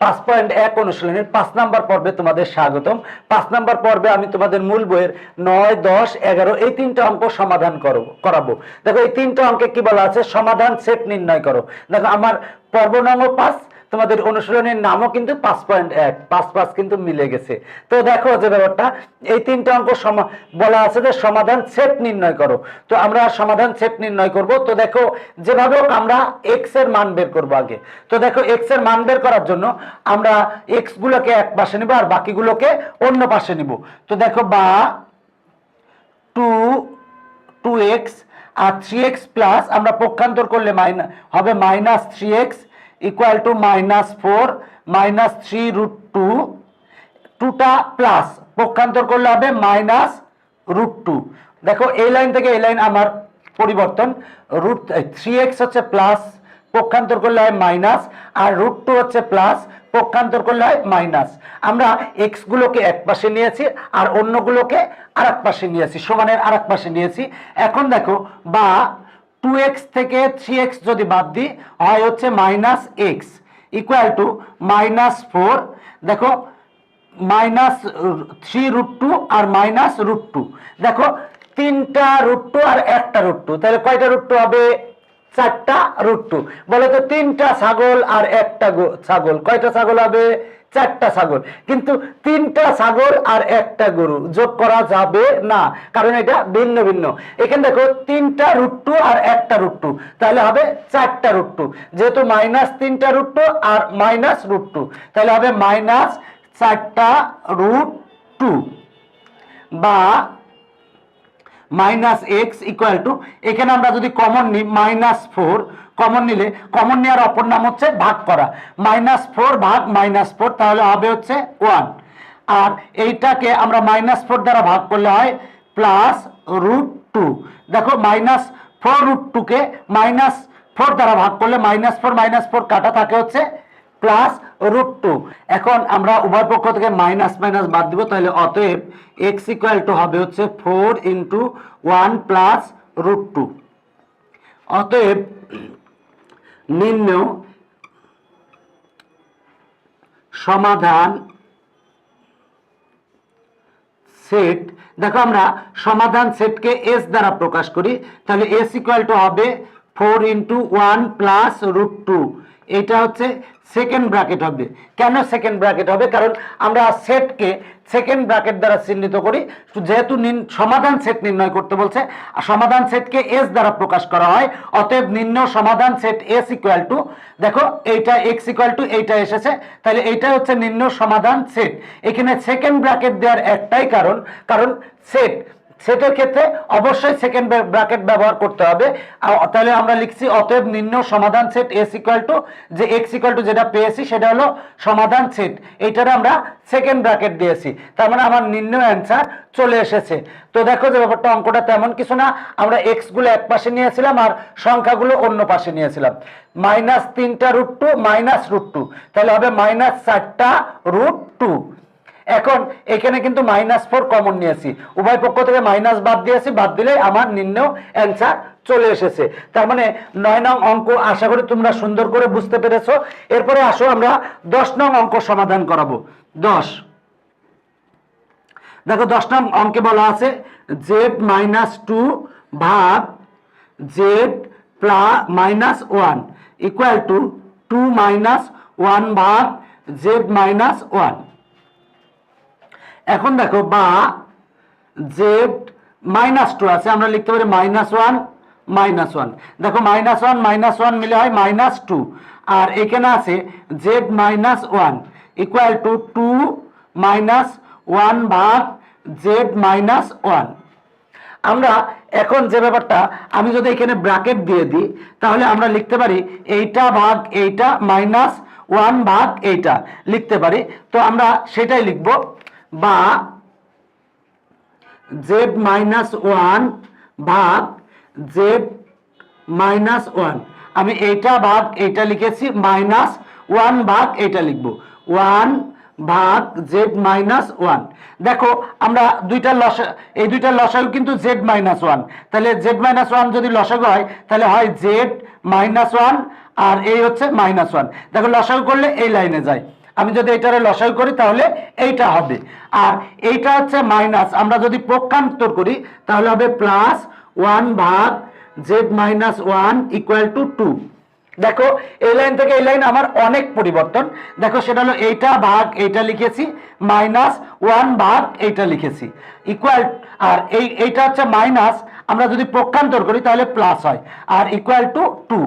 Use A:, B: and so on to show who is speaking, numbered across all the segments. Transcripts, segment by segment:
A: পাঁচ পয়েন্ট এক অনুশীলনের পাঁচ নাম্বার পর্বে তোমাদের স্বাগতম। পাঁচ নাম্বার পর্বে আমি তোমাদের মূল বইয়ের নয়, দশ, এগারো এই তিনটা অঙ্ক সমাধান করো করাবো। দেখো, এই তিনটা অঙ্কে কি বলা আছে? সমাধান, সেট, নির্ণয় করো। দেখো, আমার পর্ব নম্বর পাঁচ তোমাদের অনুশীলনের নামও কিন্তু পাঁচ পয়েন্ট এক, পাঁচ পাঁচ কিন্তু মিলে গেছে। তো দেখো যে ব্যাপারটা, এই তিনটা অঙ্ক বলা আছে যে সমাধান সেট নির্ণয় করো। তো আমরা সমাধান সেট নির্ণয় করব। তো দেখো, যেভাবে হোক আমরা এক্সের মান বের করব আগে। তো দেখো এক্সের মান বের করার জন্য আমরা এক্স গুলোকে এক পাশে নিব আর বাকিগুলোকে অন্য পাশে নিব। তো দেখো, বা টু টু এক্স আর থ্রি এক্স প্লাস আমরা পক্ষান্তর করলে মাইনাস হবে minus three x equal to minus four minus three root two টুটা প্লাস পক্ষান্তর করলে হবে মাইনাস রুট টু দেখো, এই লাইন থেকে এই লাইন আমার পরিবর্তন। রুট থ্রি এক্স হচ্ছে প্লাস পক্ষান্তর করলে হয় মাইনাস আর রুট টু হচ্ছে প্লাস পক্ষান্তর করলে হয় মাইনাস আমরা এক্স গুলোকে এক পাশে নিয়েছি, আর অন্যগুলোকে আর এক পাশে নিয়েছি, সমানের আর এক পাশে নিয়েছি। এখন দেখো, বা টু এক্স থেকে থ্রি এক্স যদি বাদ দিই, হয় হচ্ছে minus x equal to minus four দেখো মাইনাস থ্রি রুট টু আর মাইনাস রুট টু দেখো, তিনটা রুট টু আর একটা রুট টু তাহলে কয়টা রুট টু হবে? চারটা রুট টু বলে তো, তিনটা ছাগল আর একটা ছাগল। কয়টা ছাগল হবে? চারটা ছাগল কিন্তু তিনটা ছাগল আর একটা গরু যোগ করা যাবে না। কারণ এটা ভিন্ন ভিন্ন। এখানে দেখো তিনটা রুট্টু আর একটা রুট্টু। তাহলে হবে চারটা রুট্টু। যেহেতু মাইনাস তিনটা রুট্টু আর মাইনাস রুট্টু। তাহলে হবে মাইনাস চারটা রুট টু বা মাইনাস এক্স ইকুয়াল টু। এখানে আমরা যদি কমন নিই, মাইনাস ফোর, কমন নিলে কমন নেওয়ার অপর নাম হচ্ছে ভাগ করা। মাইনাস ফোর ভাগ মাইনাস ফোর, তাহলে হবে হচ্ছে ওয়ান। আর এইটাকে আমরা মাইনাস ফোর দ্বারা ভাগ করলে হয় প্লাস রুট টু। দেখো, মাইনাস ফোর রুট টুকে মাইনাস ফোর দ্বারা ভাগ করলে মাইনাস ফোর মাইনাস ফোর কাটা থাকে হচ্ছে প্লাস রুট টু এখন আমরা উভয় পক্ষ থেকে মাইনাস মাইনাস বাদ দিব, তাহলে অতএব এক্স ইকুয়াল টু হবে হচ্ছে four into one plus root two অতএব নিম্ন সমাধান সেট দেখো আমরা সমাধান সেটকে এস দ্বারা প্রকাশ করি, তাহলে এস ইকুয়াল টু হবে four into one plus root two এটা হচ্ছে সেকেন্ড ব্র্যাকেট হবে। কেন সেকেন্ড ব্র্যাকেট হবে? কারণ আমরা সেটকে সেকেন্ড ব্র্যাকেট দ্বারা চিহ্নিত করি। যেহেতু সমাধান সেট নির্ণয় করতে বলছে, আর সমাধান সেটকে এস দ্বারা প্রকাশ করা হয়, অতএব নিম্ন সমাধান সেট এস ইকুয়াল টু দেখো, এইটা এক্স ইকুয়াল টু এইটা এসেছে, তাহলে এইটা হচ্ছে নিম্ন সমাধান সেট এখানে সেকেন্ড ব্র্যাকেট দেওয়ার একটাই কারণ কারণ সেট সেটের ক্ষেত্রে অবশ্যই সেকেন্ড ব্র্যাকেট ব্যবহার করতে হবে। তাহলে আমরা লিখছি, অতএব নিম্ন সমাধান সেট এস ইকুয়াল টু যে এক্স ইকুয়াল টু যেটা পেয়েছি সেটা হলো সমাধান সেট এইটারে আমরা সেকেন্ড ব্র্যাকেট দিয়েছি। তার মানে আমার নিম্ন অ্যান্সার চলে এসেছে। তো দেখো যে ব্যাপারটা, অঙ্কটা তেমন কিছু না। আমরা এক্সগুলো এক পাশে নিয়েছিলাম আর সংখ্যাগুলো অন্য পাশে নিয়েছিলাম। মাইনাস তিনটা root two minus root two তাহলে হবে মাইনাস চারটা রুট টু এখন এখানে কিন্তু মাইনাস ফোর কমন নিয়েছি। উভয় পক্ষ থেকে মাইনাস বাদ দিয়েছি, বাদ দিলে আমার নিম্ন অ্যান্সার চলে এসেছে। তার মানে নয় নং অঙ্ক আশা করি তোমরা সুন্দর করে বুঝতে পেরেছ। এরপরে আসো আমরা দশ নং অঙ্ক সমাধান করাবো। দশ। দেখো দশ নং অঙ্কে বলা আছে জেড মাইনাস টু ভাগ Z plus minus one equal to two minus one ভাগ জেড মাইনাস ওয়ান এখন দেখো, বা জেড মাইনাস টু আছে, আমরা লিখতে পারি মাইনাস ওয়ান মাইনাস ওয়ান দেখো মাইনাস ওয়ান মাইনাস ওয়ান মিলে হয় মাইনাস টু আর এখানে আছে Z minus one equal to two minus one ভাগ জেড মাইনাস ওয়ান আমরা এখন যে ব্যাপারটা, আমি যদি এখানে ব্র্যাকেট দিয়ে দিই, তাহলে আমরা লিখতে পারি এইটা ভাগ এইটা মাইনাস ওয়ান ভাগ এইটা। লিখতে পারি। তো আমরা সেটাই লিখব। বা জেড মাইনাস ওয়ান ভাগ জেড মাইনাস ওয়ান আমি এইটা ভাগ এইটা লিখেছি মাইনাস ওয়ান ভাগ এইটা লিখব। ওয়ান ভাগ জেড মাইনাস ওয়ান দেখো, আমরা দুইটা লসা, এই দুইটা লসাগু কিন্তু জেড মাইনাস ওয়ান তাহলে জেড মাইনাস ওয়ান যদি লসাগু হয়, তাহলে হয় জেড মাইনাস ওয়ান আর এই হচ্ছে মাইনাস ওয়ান দেখো, লসাগু করলে এই লাইনে যায়। আমি যদি এটারে লসাই করি, তাহলে এইটা হবে। আর এইটা হচ্ছে মাইনাস। আমরা যদি পক্ষান্তর করি, তাহলে হবে প্লাস ওয়ান ভাগ Z minus one equal to two. দেখো, এই লাইন থেকে এই লাইন আমার অনেক পরিবর্তন। দেখো, সেটা হলো এইটা ভাগ এইটা লিখেছি, মাইনাস ওয়ান ভাগ এইটা লিখেছি। ইকুয়াল, আর এই, এইটা হচ্ছে মাইনাস। আমরা যদি পক্ষান্তর করি, তাহলে প্লাস হয়। আর ইকুয়াল টু টু।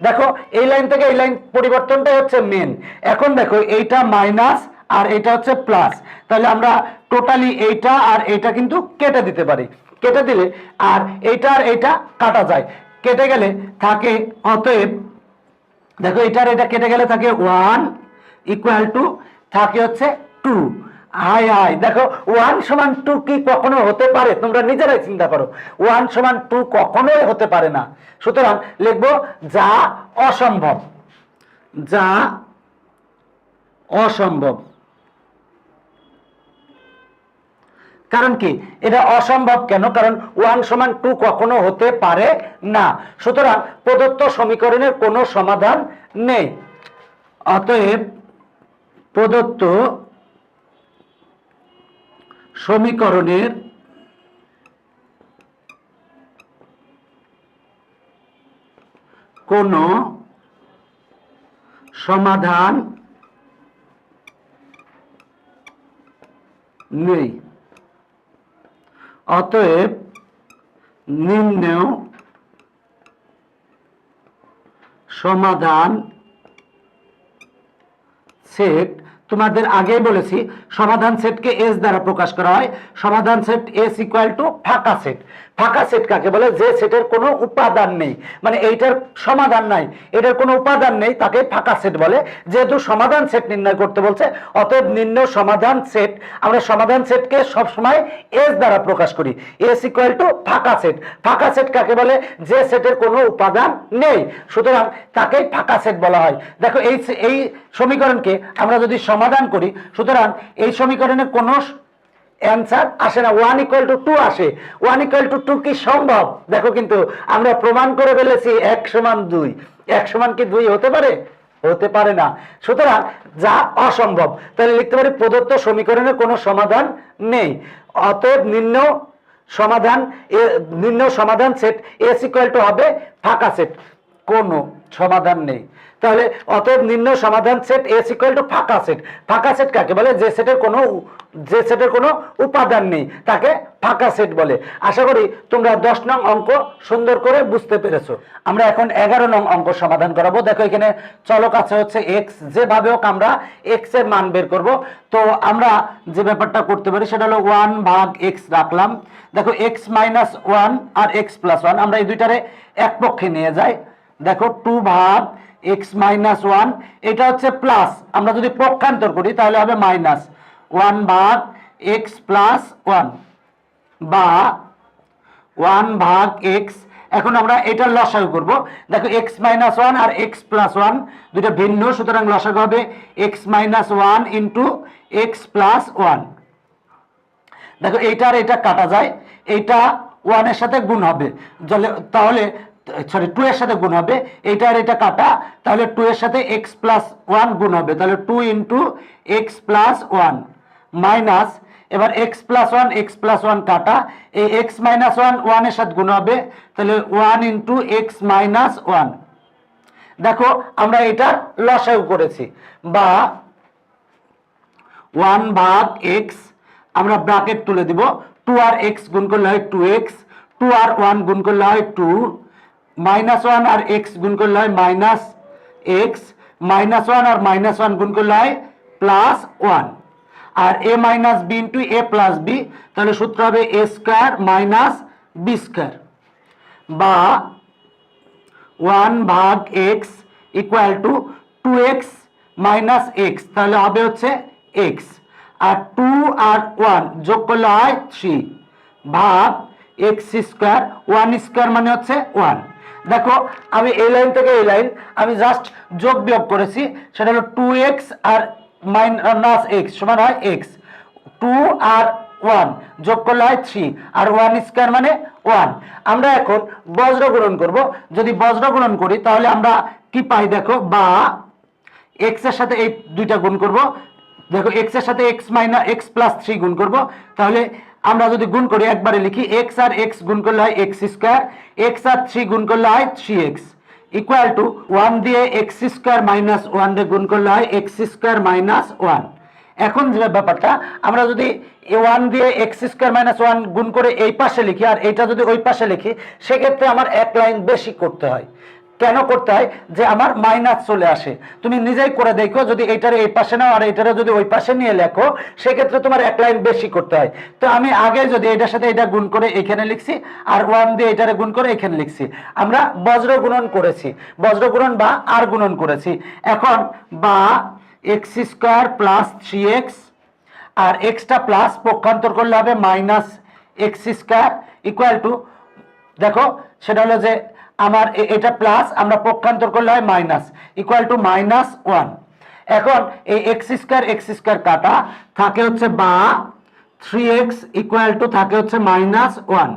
A: দেখো, এই লাইন থেকে এই লাইন পরিবর্তনটাই হচ্ছে মেন এখন দেখো, এইটা মাইনাস আর এটা হচ্ছে প্লাস তাহলে আমরা টোটালি এইটা আর এইটা কিন্তু কেটে দিতে পারি। কেটে দিলে আর এইটা আর এইটা কাটা যায়। কেটে গেলে থাকে অতএব, দেখো এটার এটা কেটে গেলে থাকে ওয়ান ইকুয়াল টু থাকে হচ্ছে টু হাই হাই দেখো ওয়ান সমান টু কি কখনো হতে পারে? তোমরা নিজেরাই চিন্তা করো। ওয়ান সমান টু কখনোই হতে পারে না। সুতরাং লিখব, যা অসম্ভব। যা অসম্ভব। কারণ কি? এটা অসম্ভব কেন? কারণ ওয়ান সমান টু কখনো হতে পারে না। সুতরাং প্রদত্ত সমীকরণের কোনো সমাধান নেই। অতএব প্রদত্ত সমীকরণের কোনো সমাধান নেই। অতএব নিম্ন সমাধান সেট তোমাদের আগেই বলেছি, সমাধান সেটকে এস দ্বারা প্রকাশ করা হয়। সমাধান সেট এস ইকুয়াল টু ফাঁকা সেট ফাঁকা সেট কাকে বলে? যে সেটের কোনো উপাদান নেই। মানে এইটার সমাধান নাই। এটার কোনো উপাদান নেই, তাকে ফাঁকা সেট বলে। যেহেতু সমাধান সেট নির্ণয় করতে বলছে, অতএব নিম্ন সমাধান সেট আমরা সমাধান সেটকে সবসময় এস দ্বারা প্রকাশ করি। এস ইকুয়াল টু ফাঁকা সেট ফাঁকা সেট কাকে বলে? যে সেটের কোনো উপাদান নেই। সুতরাং তাকেই ফাঁকা সেট বলা হয়। দেখো, এই এই সমীকরণকে আমরা যদি সমাধান করি। সুতরাং এই সমীকরণে কোনো অ্যান্সার আসে না। ওয়ান ইকুয়াল টু টু আসে। ওয়ান ইকুয়াল টু টু কি সম্ভব? দেখো কিন্তু, আমরা প্রমাণ করে ফেলেছি এক সমান দুই। এক সমান কি দুই হতে পারে? হতে পারে না। সুতরাং যা অসম্ভব। তাহলে লিখতে পারি প্রদত্ত সমীকরণের কোনো সমাধান নেই। অতএব নিম্ন সমাধান নিম্ন সমাধান সেট এস ইকুয়াল টু হবে ফাঁকা সেট কোনো সমাধান নেই। তাহলে অতএব নিম্ন সমাধান সেট এস ইকুয়াল টু ফাঁকা সেট ফাঁকা সেট কাকে বলে? যে সেটের কোনো যে সেটের কোনো উপাদান নেই, তাকে ফাঁকা সেট বলে। আশা করি তোমরা দশ নং অঙ্ক সুন্দর করে বুঝতে পেরেছ। আমরা এখন এগারো নং অঙ্ক সমাধান করাবো। দেখো এখানে চলক আছে হচ্ছে এক্স যেভাবে হোক আমরা এক্সের মান বের করব। তো আমরা যে ব্যাপারটা করতে পারি সেটা হলো ওয়ান ভাগ এক্স রাখলাম। দেখো এক্স মাইনাস ওয়ান আর এক্স প্লাস ওয়ান আমরা এই দুইটারে এক পক্ষে নিয়ে যাই। দেখো টু ভাগ এক্স মাইনাস ওয়ান এটা হচ্ছে প্লাস আমরা যদি পক্ষান্তর করি, তাহলে হবে মাইনাস ওয়ান ভাগ এক্স প্লাস ওয়ান বা ওয়ান ভাগ এক্স এখন আমরা এটা লসাগু করব। দেখো এক্স মাইনাস ওয়ান আর এক্স প্লাস ওয়ান দুটো ভিন্ন, সুতরাং লসাগু হবে x minus one into x plus one দেখো, এইটা আর এটা কাটা যায়, এইটা ওয়ানের সাথে গুণ হবে। তাহলে সরি টু এর সাথে গুণ হবে, এইটা আর এটা কাটা, তাহলে টু এর সাথে এক্স প্লাস ওয়ান গুণ হবে, তাহলে two into x plus one minus এবার x plus one x plus one কাটা, এই এক্স মাইনাস ওয়ান ওয়ানের সাথে গুণ হবে, তাহলে one into x minus one দেখো, আমরা এটা লসাগু করেছি, বা ওয়ান ভাগ এক্স আমরা ব্র্যাকেট তুলে দিব টু আর এক্স গুণ করলে হয় টু এক্স টু আর ওয়ান গুণ করলে হয় টু মাইনাস ওয়ান আর এক্স গুণ করলে হয় মাইনাস এক্স মাইনাস ওয়ান আর মাইনাস ওয়ান গুণ করলে হয় plus one R A minus B into A plus B তাহলে সূত্র হবে A square minus B square বা ওয়ান ভাগ x equal to two x minus x তাহলে হবে হচ্ছে এক্স আর টু আর ওয়ান যোগ করলে হয় থ্রি ভাগ এক্স স্কোয়ার ওয়ান স্কোয়ার মানে হচ্ছে ওয়ান দেখো, আমি এই লাইন থেকে এই লাইন আমি জাস্ট যোগ বিয়োগ করেছি, সেটা হলো টু এক্স আর মাইন মাইনাস এক্স সমান হয় এক্স টু আর ওয়ান যোগ করলে হয় থ্রি আর ওয়ান স্কোয়ার মানে ওয়ান আমরা এখন বজ্র গুণন করব। যদি বজ্র গুণন করি, তাহলে আমরা কি পাই দেখো, বা এক্সের সাথে এই দুইটা গুণ করব। দেখো এক্সের সাথে x minus x plus three গুণ করব। তাহলে আমরা যদি গুণ করি, একবারে লিখি এক্স আর এক্স গুণ করলে হয় এক্স স্কোয়ার এক্স আর থ্রি গুণ করলে হয় three x equal to one দিয়ে এক্স স্কোয়ার মাইনাস ওয়ান দিয়ে গুণ করলে হয় এক্স স্কোয়ার মাইনাস ওয়ান এখন যে ব্যাপারটা, আমরা যদি ওয়ান দিয়ে এক্স স্কোয়ার মাইনাস ওয়ান গুণ করে এই পাশে লিখি, আর এটা যদি ওই পাশে লিখি, সেক্ষেত্রে আমার এক লাইন বেশি করতে হয়। কেন করতে হয়? যে আমার মাইনাস চলে আসে। তুমি নিজেই করে দেখো যদি এইটারে এই পাশে নাও আর এইটারে যদি ওই পাশে নিয়ে লেখো, সেক্ষেত্রে তোমার এক লাইন বেশি করতে হয়। তো আমি আগে যদি এটার সাথে এটা গুণ করে এখানে লিখছি আর ওয়ান দিয়ে এটারে গুণ করে এখানে লিখছি। আমরা বজ্র গুণন করেছি। বজ্র গুণন বা আর গুণন করেছি। এখন বা x square plus three x আর এক্সটা প্লাস পক্ষান্তর করলে হবে minus x square equal to দেখো, সেটা হলো যে আমার এটা প্লাস আমরা পক্ষান্তর করলে হয় minus equal to minus one এখন এই এক্স স্কোয়ার এক্স স্কোয়ার কাটা, থাকে হচ্ছে বা থ্রি এক্স ইকুয়াল টু থাকে হচ্ছে মাইনাস ওয়ান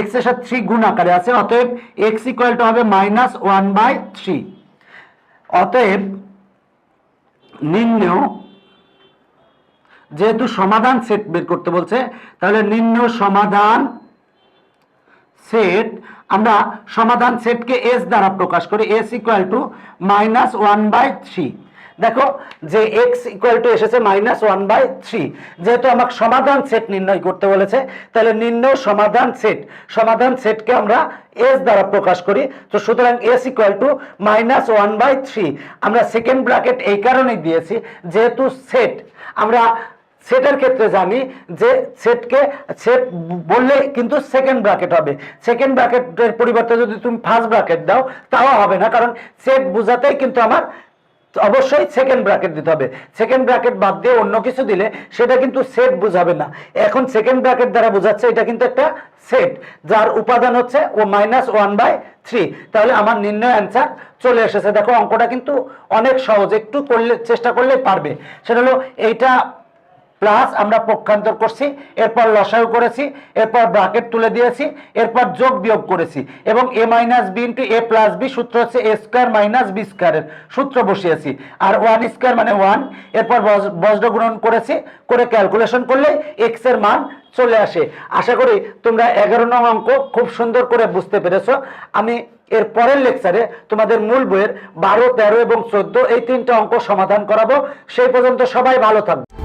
A: এক্সের সাথে থ্রি গুণ আকারে আছে, অতএব এক্স ইকুয়াল টু হবে মাইনাস ওয়ান বাই থ্রি অতএব নিম্ন যেহেতু সমাধান সেট বের করতে বলছে, তাহলে নিম্ন সমাধান সেট আমরা সমাধান সেটকে এস দ্বারা প্রকাশ করি S equal to minus one by three দেখো, যে এক্স ইকুয়াল টু এসেছে মাইনাস ওয়ান বাই থ্রি যেহেতু আমাকে সমাধান সেট নির্ণয় করতে বলেছে, তাহলে নিম্ন সমাধান সেট সমাধান সেটকে আমরা এস দ্বারা প্রকাশ করি। তো সুতরাং S equal to minus one by three আমরা সেকেন্ড ব্র্যাকেট এই কারণেই দিয়েছি, যেহেতু সেট আমরা সেটের ক্ষেত্রে জানি যে সেটকে, সেট বললে কিন্তু সেকেন্ড ব্র্যাকেট হবে। সেকেন্ড ব্র্যাকেটের পরিবর্তে যদি তুমি ফার্স্ট ব্র্যাকেট দাও, তাও হবে না, কারণ সেট বোঝাতেই কিন্তু আমার অবশ্যই সেকেন্ড ব্র্যাকেট দিতে হবে। সেকেন্ড ব্র্যাকেট বাদ দিয়ে অন্য কিছু দিলে সেটা কিন্তু সেট বোঝাবে না। এখন সেকেন্ড ব্র্যাকেট দ্বারা বোঝাচ্ছে এটা কিন্তু একটা সেট, যার উপাদান হচ্ছে ও মাইনাস ওয়ান বাই থ্রি তাহলে আমার নির্ণয় অ্যান্সার চলে এসেছে। দেখো, অঙ্কটা কিন্তু অনেক সহজ, একটু করলে, চেষ্টা করলে পারবে। সেটা হলো, এইটা প্লাস আমরা পক্ষান্তর করছি, এরপর লসাগু করেছি, এরপর ব্রাকেট তুলে দিয়েছি, এরপর যোগ বিয়োগ করেছি এবং A minus B into A plus B সূত্র হচ্ছে এ স্কোয়ার মাইনাস বি স্কোয়ারের সূত্র বসিয়েছি। আর ওয়ান স্কোয়ার মানে ওয়ান, এরপর বজ- বজ্র গুণন করেছি, করে ক্যালকুলেশন করলে এক্সের মান চলে আসে। আশা করি তোমরা এগারো নং অঙ্ক খুব সুন্দর করে বুঝতে পেরেছ। আমি এর পরের লেকচারে তোমাদের মূল বইয়ের বারো, তেরো এবং চোদ্দ এই তিনটা অঙ্ক সমাধান করাবো। সেই পর্যন্ত সবাই ভালো থাকবে।